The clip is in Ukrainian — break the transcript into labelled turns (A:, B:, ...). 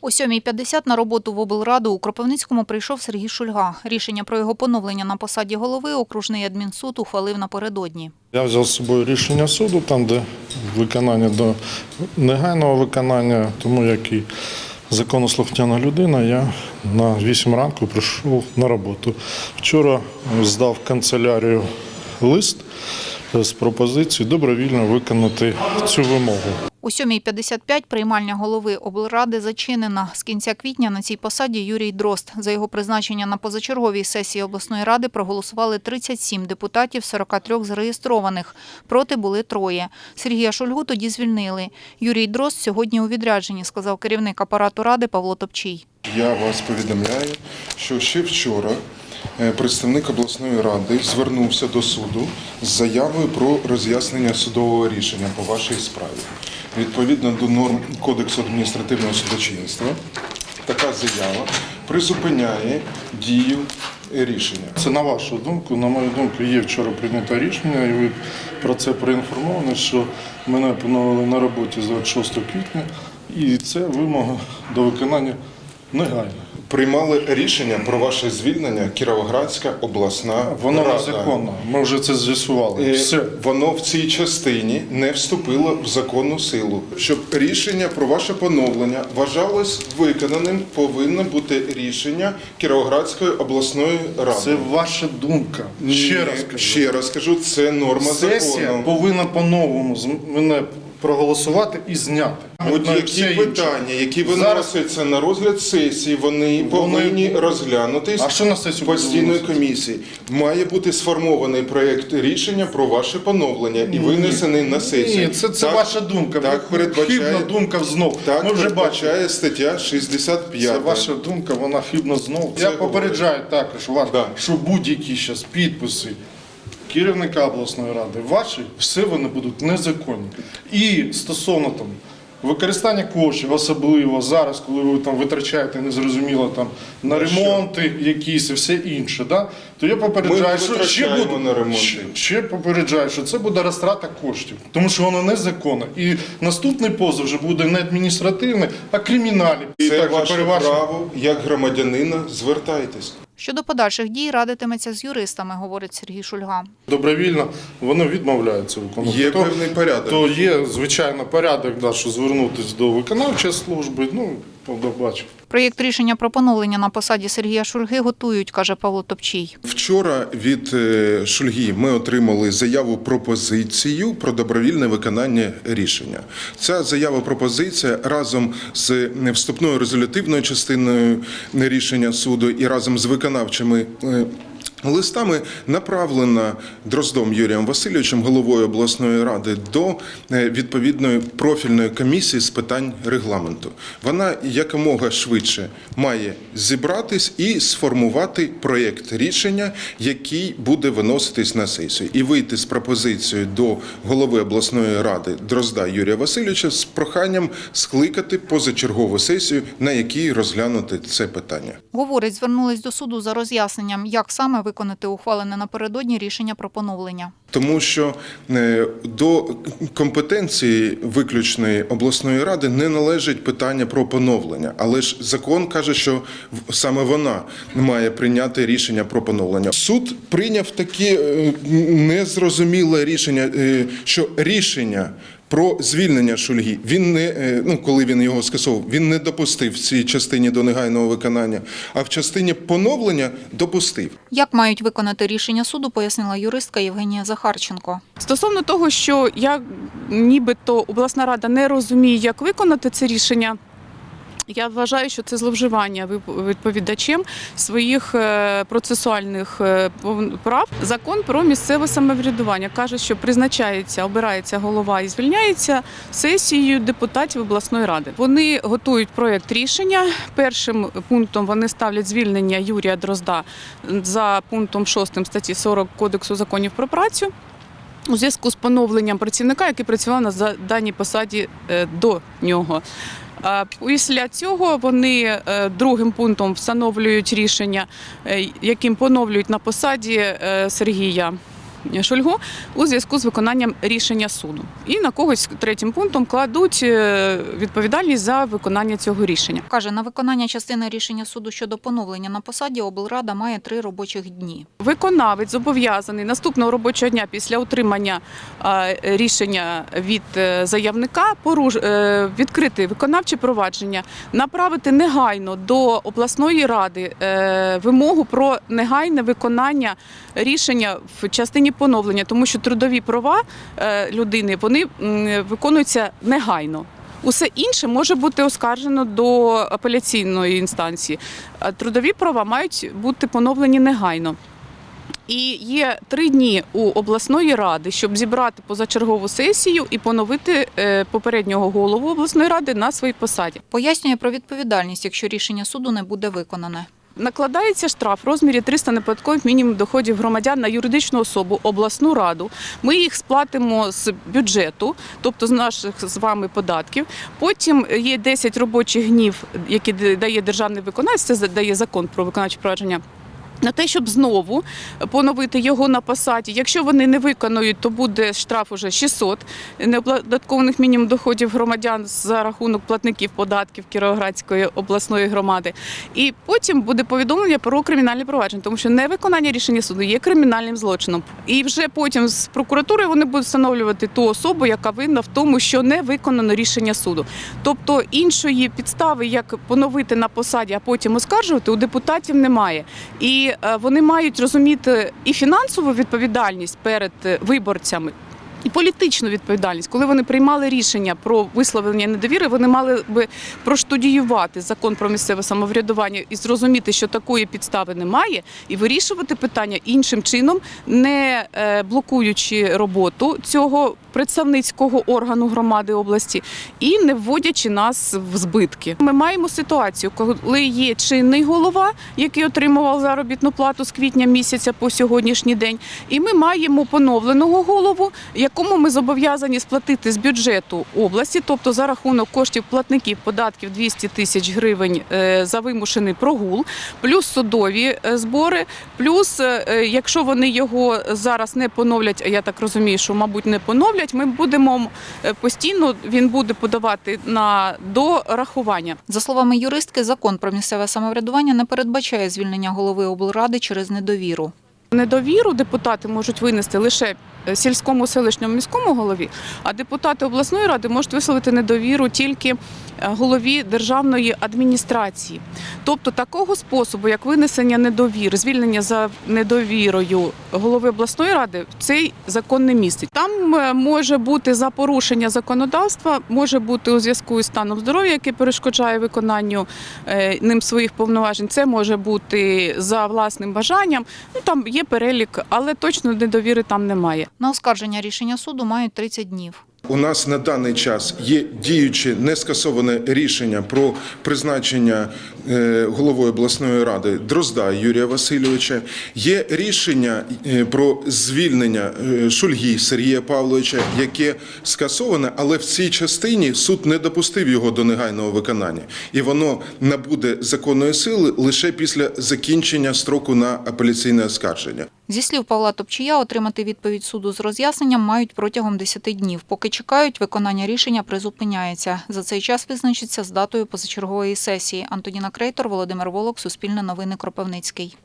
A: О 7.50 на роботу в облраду у Кропивницькому прийшов Сергій Шульга. Рішення про його поновлення на посаді голови окружний адмінсуд ухвалив напередодні.
B: Я взяв з собою рішення суду, там, де виконання до негайного виконання, тому як і законослухняна людина, я на 8 ранку прийшов на роботу. Вчора здав канцелярію лист з пропозицією добровільно виконати цю вимогу.
A: О 7.55 приймальня голови облради зачинена. З кінця квітня на цій посаді Юрій Дрозд. За його призначення на позачерговій сесії обласної ради проголосували 37 депутатів, 43 зареєстрованих. Проти були троє. Сергія Шульгу тоді звільнили. Юрій Дрозд сьогодні у відрядженні, сказав керівник апарату ради Павло Топчій.
C: Я вас повідомляю, що ще вчора е, представник обласної ради звернувся до суду з заявою про роз'яснення судового рішення по вашій справі. Відповідно до норм Кодексу адміністративного судочинства, така заява призупиняє дію рішення.
B: Це на вашу думку, на мою думку, є вчора прийнято рішення, і ви про це проінформовані, що мене поновили на роботі з 26 квітня, і це вимога до виконання негайно.
C: Приймали рішення про ваше звільнення Кіровоградська обласна
B: Воно
C: рада.
B: незаконно. Ми вже це з'ясували.
C: Е,
B: Все.
C: Воно в цій частині не вступило в законну силу. Щоб рішення про ваше поновлення вважалось виконаним, повинно бути рішення Кіровоградської обласної ради.
B: Це ваша думка. Ще раз кажу.
C: ще раз кажу, це норма
B: Сесія
C: закону.
B: повинна по-новому з мене проголосувати і зняти.
C: Будь-які питання, які виносяться на розгляд сесії, вони повинні розглянутись
B: А що на сесію
C: постійної комісії. Має бути сформований проєкт рішення про ваше поновлення і винесений на сесію.
B: Ні, це, це
C: Так-
B: ваша думка.
C: Так передбачає,
B: Хибна думка знов.
C: так
B: Ми вже
C: передбачає стаття 65.
B: Це ваша думка, вона хибна знов.
C: Це
B: Я
C: говорить.
B: попереджаю також вас,
C: Да.
B: що будь-які зараз підписи керівника обласної ради, ваші, все вони будуть незаконні. І стосовно там. Використання коштів, особливо зараз, коли ви там витрачаєте незрозуміло там на ремонти якісь і все інше, да? то я попереджаю, що ще буду,
C: на ремонти.
B: ще, ще попереджаю, що це буде розтрата коштів, тому що воно незаконно. І наступний позов вже буде не адміністративний, а кримінальний. І
C: Це
B: також
C: ваше
B: переважно-
C: право як громадянина. Звертайтесь.
A: Щодо подальших дій радитиметься з юристами, говорить Сергій Шульга.
B: добровільно вони відмовляються виконувати.
C: Є
B: То-
C: певний порядок.
B: То є, звичайно, порядок, да, що звернутися до виконавчої служби, ну, побачив.
A: Проєкт рішення про поновлення на посаді Сергія Шульги готують, каже Павло Топчій.
C: Вчора від е, Шульги ми отримали заяву пропозицію про добровільне виконання рішення. Ця заява пропозиція разом з вступною резолютивною частиною рішення суду і разом з виконавчими. Листами направлена Дроздом Юрієм Васильовичем, головою обласної ради, до е, відповідної профільної комісії з питань регламенту. Вона якомога швидше має зібратись і сформувати проєкт рішення, який буде виноситись на сесію, і вийти з пропозицією до голови обласної ради Дрозда Юрія Васильовича з проханням скликати позачергову сесію, на якій розглянути це питання.
A: Говорить, звернулись до суду за роз'ясненням, як саме виконати ухвалене напередодні рішення про поновлення.
C: Тому що е, до компетенції виключної обласної ради не належить питання про поновлення, але ж закон каже, що саме вона має прийняти рішення про поновлення. Суд прийняв таке незрозуміле рішення, е, що рішення. Про звільнення Шульги він не е, ну коли він його скасовував, він не допустив в цій частині до негайного виконання, а в частині поновлення допустив.
A: Як мають виконати рішення суду, пояснила юристка Євгенія Захарченко.
D: Стосовно того, що я нібито обласна рада не розуміє, як виконати це рішення. Я вважаю, що це зловживання відповідачем своїх е, процесуальних е, прав. Закон про місцеве самоврядування каже, що призначається, обирається голова і звільняється сесією депутатів обласної ради. Вони готують проєкт рішення. Першим пунктом вони ставлять звільнення Юрія Дрозда за пунктом 6 статті 40 Кодексу законів про працю у зв'язку з поновленням працівника, який працював на даній посаді е, до нього. Після цього вони е, другим пунктом встановлюють рішення, е, яким поновлюють на посаді е, Сергія Шульгу у зв'язку з виконанням рішення суду. І на когось третім пунктом кладуть е, відповідальність за виконання цього рішення.
A: Каже, на виконання частини рішення суду щодо поновлення на посаді облрада має три робочих дні.
D: Виконавець зобов'язаний наступного робочого дня після отримання рішення від е, заявника е, відкрити виконавче провадження, направити негайно до обласної ради вимогу про негайне виконання рішення в частині поновлення, тому що трудові права е, людини вони виконуються негайно. Усе інше може бути оскаржено до апеляційної інстанції. Трудові права мають бути поновлені негайно. І є три дні у обласної ради, щоб зібрати позачергову сесію і поновити е, попереднього голову обласної ради на своїй посаді.
A: Пояснює про відповідальність, якщо рішення суду не буде виконане.
D: Накладається штраф в розмірі 300 неподаткових мінімум доходів громадян на юридичну особу, обласну раду. Ми їх сплатимо з бюджету, тобто з наших з вами податків. Потім є 10 робочих днів, які дає державний виконавець, це дає закон про виконавче провадження. На те, щоб знову поновити його на посаді. Якщо вони не виконують, то буде штраф уже 600 неоподаткованих мінімум доходів громадян за рахунок платників податків Кіровоградської обласної громади. І потім буде повідомлення про кримінальне провадження, тому що невиконання рішення суду є кримінальним злочином. І вже потім з прокуратури вони будуть встановлювати ту особу, яка винна в тому, що не виконано рішення суду. Тобто іншої підстави, як поновити на посаді, а потім оскаржувати, у депутатів немає. І е, вони мають розуміти і фінансову відповідальність перед е, виборцями. І політичну відповідальність, коли вони приймали рішення про висловлення недовіри, вони мали би проштудіювати закон про місцеве самоврядування і зрозуміти, що такої підстави немає, і вирішувати питання іншим чином, не е, блокуючи роботу цього представницького органу громади області і не вводячи нас в збитки. Ми маємо ситуацію, коли є чинний голова, який отримував заробітну плату з квітня місяця по сьогоднішній день, і ми маємо поновленого голову, якому ми зобов'язані сплатити з бюджету області, тобто за рахунок коштів платників податків 200 тисяч гривень е, за вимушений прогул, плюс судові е, збори, плюс, е, якщо вони його зараз не поновлять, а я так розумію, що мабуть не поновлять, ми будемо е, постійно він буде подавати на дорахування.
A: За словами юристки, закон про місцеве самоврядування не передбачає звільнення голови облради через недовіру.
D: Недовіру депутати можуть винести лише сільському селищному міському голові, а депутати обласної ради можуть висловити недовіру тільки е, голові державної адміністрації. Тобто такого способу, як винесення недовір, звільнення за недовірою голови обласної ради, цей закон не містить. Там е, може бути за порушення законодавства, може бути у зв'язку із станом здоров'я, який перешкоджає виконанню е, ним своїх повноважень. Це може бути за власним бажанням. Ну там є перелік, але точно недовіри там немає.
A: На оскарження рішення суду мають 30 днів.
C: У нас на даний час є діюче нескасоване рішення про призначення е, головою обласної ради Дрозда Юрія Васильовича. Є рішення е, про звільнення е, Шульгі Сергія Павловича, яке скасоване, але в цій частині суд не допустив його до негайного виконання, і воно набуде законної сили лише після закінчення строку на апеляційне оскарження.
A: Зі слів Павла Топчія, отримати відповідь суду з роз'ясненням мають протягом 10 днів. Поки чекають, виконання рішення призупиняється. За цей час визначиться з датою позачергової сесії. Антоніна Крейтор, Володимир Волок, Суспільне новини Кропивницький.